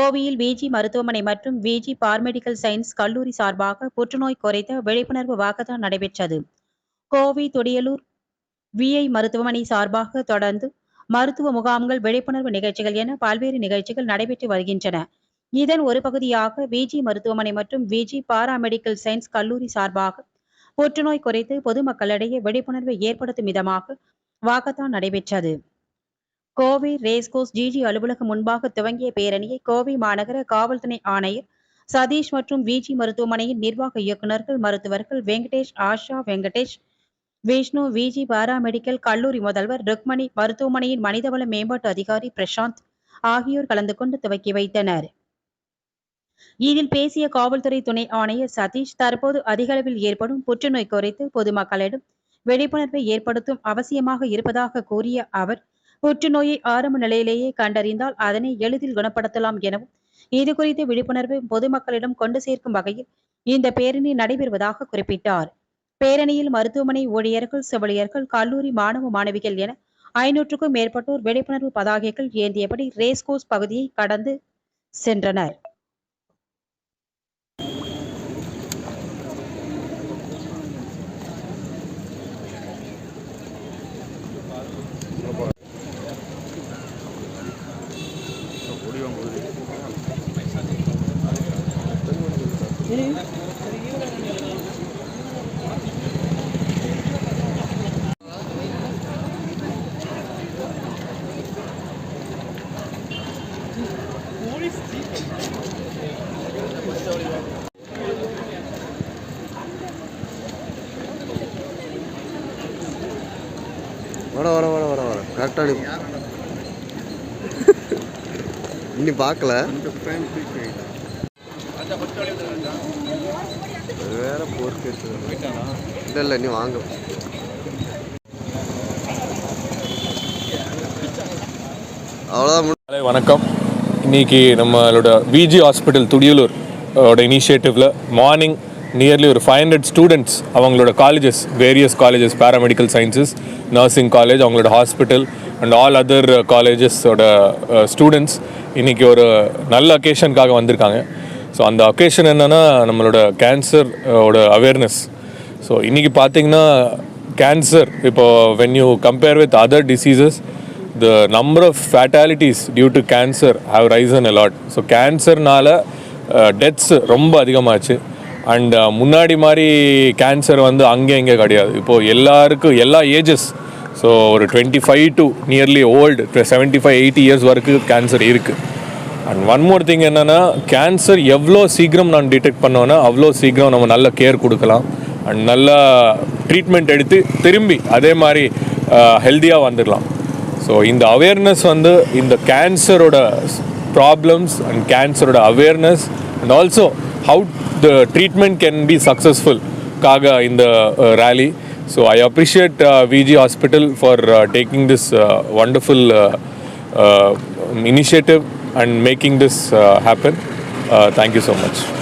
கோவையில் விஜி மருத்துவமனை மற்றும் விஜி பார்மெடிக்கல் சயின்ஸ் கல்லூரி சார்பாக புற்றுநோய் குறைத்த விழிப்புணர்வு வாக்கத்தான் நடைபெற்றது. கோவை துடியலூர் விஐ மருத்துவமனை சார்பாக தொடர்ந்து மருத்துவ முகாம்கள் விழிப்புணர்வு நிகழ்ச்சிகள் என பல்வேறு நிகழ்ச்சிகள் நடைபெற்று வருகின்றன. இதன் ஒரு பகுதியாக விஜி மருத்துவமனை மற்றும் விஜி பாராமெடிக்கல் சயின்ஸ் கல்லூரி சார்பாக புற்றுநோய் குறைத்து பொதுமக்களிடையே விழிப்புணர்வை ஏற்படுத்தும் விதமாக வாக்கத்தான் நடைபெற்றது. கோவை ரேஸ்கோஸ் ஜிஜி அலுவலகம் முன்பாக துவங்கிய பேரணியை கோவை மாநகர காவல்துறை ஆணையர் சதீஷ் மற்றும் விஜி மருத்துவமனையின் நிர்வாக இயக்குநர்கள் மருத்துவர்கள் வெங்கடேஷ் ஆஷா வெங்கடேஷ் விஷ்ணு விஜி பாராமெடிக்கல் கல்லூரி முதல்வர் ருக்மணி மருத்துவமனையின் மனிதவள மேம்பாட்டு அதிகாரி பிரசாந்த் ஆகியோர் கலந்து கொண்டு துவக்கி வைத்தனர். இதில் பேசிய காவல்துறை துணை ஆணையர் சதீஷ் தற்போது அதிகளவில் ஏற்படும் புற்றுநோய் குறித்து பொதுமக்களிடம் விழிப்புணர்வை ஏற்படுத்தும் அவசியமாக இருப்பதாக கூறிய அவர் புற்றுநோயை ஆரம்ப நிலையிலேயே கண்டறிந்தால் அதனை எளிதில் குணப்படுத்தலாம் எனவும் இது குறித்த விழிப்புணர்வை பொதுமக்களிடம் கொண்டு சேர்க்கும் வகையில் இந்த பேரணி நடைபெறுவதாக குறிப்பிட்டார். பேரணியில் மருத்துவமனை ஊழியர்கள் செவிலியர்கள் கல்லூரி மாணவ மாணவிகள் என ஐநூற்றுக்கும் மேற்பட்டோர் விழிப்புணர்வு பதாகைகள் ஏந்தியபடி ரேஸ்கோஸ் பகுதியை கடந்து சென்றனர். வர வர வர வர வர. கரெக்டாக இன்னும் பார்க்கல? வேற போர்க்கு இல்லை இல்லை நீ வாங்க. அவ்வளோதான் வணக்கம். இன்னைக்கு நம்மளோட விஜி ஹாஸ்பிட்டல் துடியலூர் ஓட இனிஷியேட்டிவில் மார்னிங் நியர்லி ஒரு ஃபைவ் ஹண்ட்ரட் ஸ்டூடெண்ட்ஸ் அவங்களோட colleges various colleges paramedical sciences nursing college அவங்களோட ஹாஸ்பிட்டல் அண்ட் ஆல் அதர் காலேஜஸோட ஸ்டூடெண்ட்ஸ் இன்னைக்கு ஒரு நல்ல அக்கேஷனுக்காக வந்திருக்காங்க. ஸோ அந்த அக்கேஷன் என்னென்னா நம்மளோட கேன்சர் ஓட அவேர்னஸ் ஸோ இன்றைக்கி பார்த்தீங்கன்னா கேன்சர் இப்போ when you compare with other diseases the number of fatalities due to cancer have risen a lot so கேன்சர்னால deaths ரொம்ப அதிகமாச்சு. அண்ட் முன்னாடி மாதிரி கேன்சர் வந்து அங்கே இங்கே கிடையாது. இப்போது எல்லாருக்கும் எல்லா ஏஜஸ் ஸோ ஒரு twenty five to nearly old seventy five eighty years வரைக்கும் கேன்சர் இருக்குது அண்ட் ஒன் மோர் திங் என்னென்னா கேன்சர் எவ்வளோ சீக்கிரம் நான் டிடெக்ட் பண்ணோன்னா அவ்வளோ சீக்கிரம் நம்ம நல்ல கேர் கொடுக்கலாம். அண்ட் நல்லா ட்ரீட்மெண்ட் எடுத்து திரும்பி அதே மாதிரி ஹெல்த்தியாக வந்துடலாம். ஸோ இந்த அவேர்னஸ் வந்து இந்த கேன்சரோட problems and கேன்சரோட awareness and also how the treatment can be successful காக இந்த rally so I appreciate Viji hospital for taking this wonderful initiative and making this uh, happen. Uh, thank you so much.